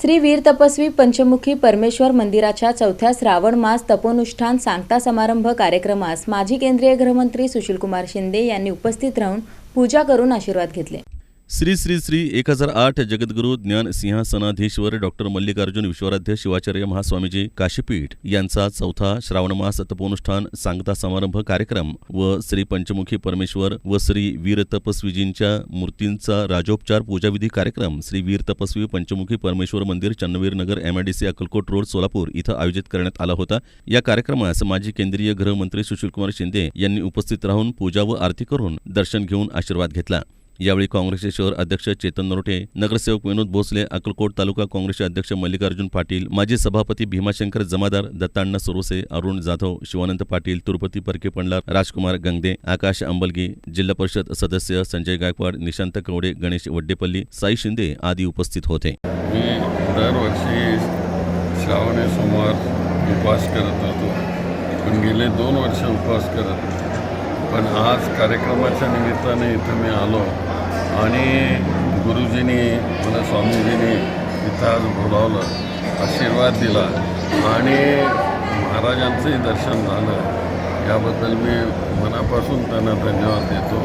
श्री वीर तपस्वी पंचमुखी परमेश्वर मंदिराच्या चौथ्या श्रावण मास तपोनुष्ठान सांगता समारंभ कार्यक्रमास माजी केंद्रीय गृहमंत्री सुशीलकुमार शिंदे यांनी उपस्थित राहून पूजा करून आशीर्वाद घेतले. श्री श्री श्री एक हजार आठ जगद्गुरू ज्ञान सिंहासनाधीश्वर डॉक्टर मल्लिकार्जुन विश्वराध्य शिवाचार्य महास्वामीजी काशीपीठ यांचा चौथा श्रावणमास तपोनुष्ठान सांगता समारंभ कार्यक्रम व श्री पंचमुखी परमेश्वर व श्री वीर तपस्वीजींच्या मूर्तींचा राजोपचार पूजाविधी कार्यक्रम श्री वीर तपस्वी पंचमुखी परमेश्वर मंदिर चन्नवीर नगर एमआयडीसी अक्कलकोट रोड सोलापूर इथं आयोजित करण्यात आला होता. या कार्यक्रमास माजी केंद्रीय गृहमंत्री सुशीलकुमार शिंदे यांनी उपस्थित राहून पूजा व आरती करून दर्शन घेऊन आशीर्वाद घेतला. यावेळी काँग्रेसचे शहर अध्यक्ष चेतन नरोटे नगरसेवक विनोद भोसले अक्कलकोट तालुका काँग्रेसचे अध्यक्ष मल्लिकार्जुन पाटील माजी सभापती भीमाशंकर जमादार दत्ताण्णा सुरोसे अरुण जाधव शिवानंद पाटील तिरुपती परके पंडलार राजकुमार गंगदे आकाश अंबलगी जिल्हा परिषद सदस्य संजय गायकवाड निशांत कवडे गणेश वड्डेपल्ली साई शिंदे आदी उपस्थित होते. मी दरवर्षी श्रावणी सोमवार उपवास करत होतो. पण गेले दोन वर्ष उपवास करत पण आज कार्यक्रमाच्या निमित्ताने इथं मी आलो आणि गुरुजींनी मला स्वामीजींनी इथं आज बोलावलं आशीर्वाद दिला आणि महाराजांचंही दर्शन झालं. याबद्दल मी मनापासून त्यांना धन्यवाद देतो.